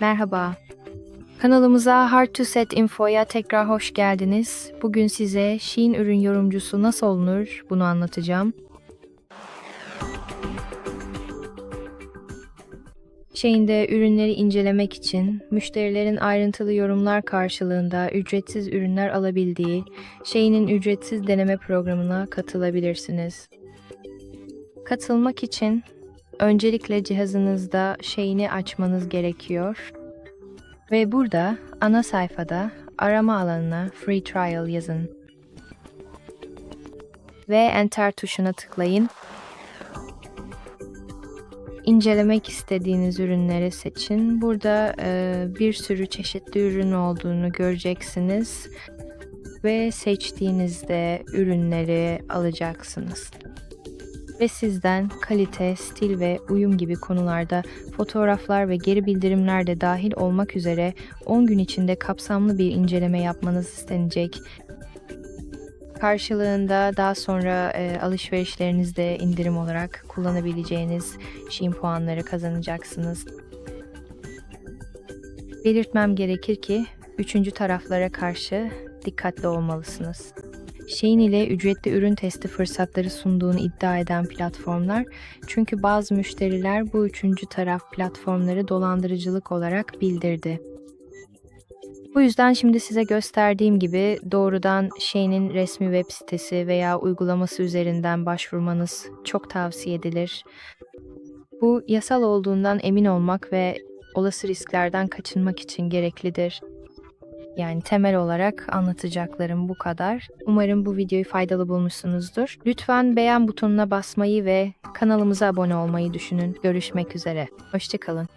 Merhaba. Kanalımıza Hard to Set Info'ya tekrar hoş geldiniz. Bugün size Shein ürün yorumcusu nasıl olunur bunu anlatacağım. Shein'de ürünleri incelemek için müşterilerin ayrıntılı yorumlar karşılığında ücretsiz ürünler alabildiği Shein'in ücretsiz deneme programına katılabilirsiniz. Katılmak için öncelikle cihazınızda Shein'i açmanız gerekiyor. Ve burada ana sayfada arama alanına Free Trial yazın. Ve Enter tuşuna tıklayın. İncelemek istediğiniz ürünleri seçin. Burada e, bir sürü çeşitli ürün olduğunu göreceksiniz. Ve seçtiğinizde ürünleri alacaksınız ve sizden kalite, stil ve uyum gibi konularda fotoğraflar ve geri bildirimler de dahil olmak üzere 10 gün içinde kapsamlı bir inceleme yapmanız istenecek. Karşılığında daha sonra e, alışverişlerinizde indirim olarak kullanabileceğiniz Shein puanları kazanacaksınız. Belirtmem gerekir ki üçüncü taraflara karşı dikkatli olmalısınız. Shein ile ücretli ürün testi fırsatları sunduğunu iddia eden platformlar, çünkü bazı müşteriler bu üçüncü taraf platformları dolandırıcılık olarak bildirdi. Bu yüzden şimdi size gösterdiğim gibi doğrudan Shein'in resmi web sitesi veya uygulaması üzerinden başvurmanız çok tavsiye edilir. Bu yasal olduğundan emin olmak ve olası risklerden kaçınmak için gereklidir. Yani temel olarak anlatacaklarım bu kadar. Umarım bu videoyu faydalı bulmuşsunuzdur. Lütfen beğen butonuna basmayı ve kanalımıza abone olmayı düşünün. Görüşmek üzere. Hoşçakalın.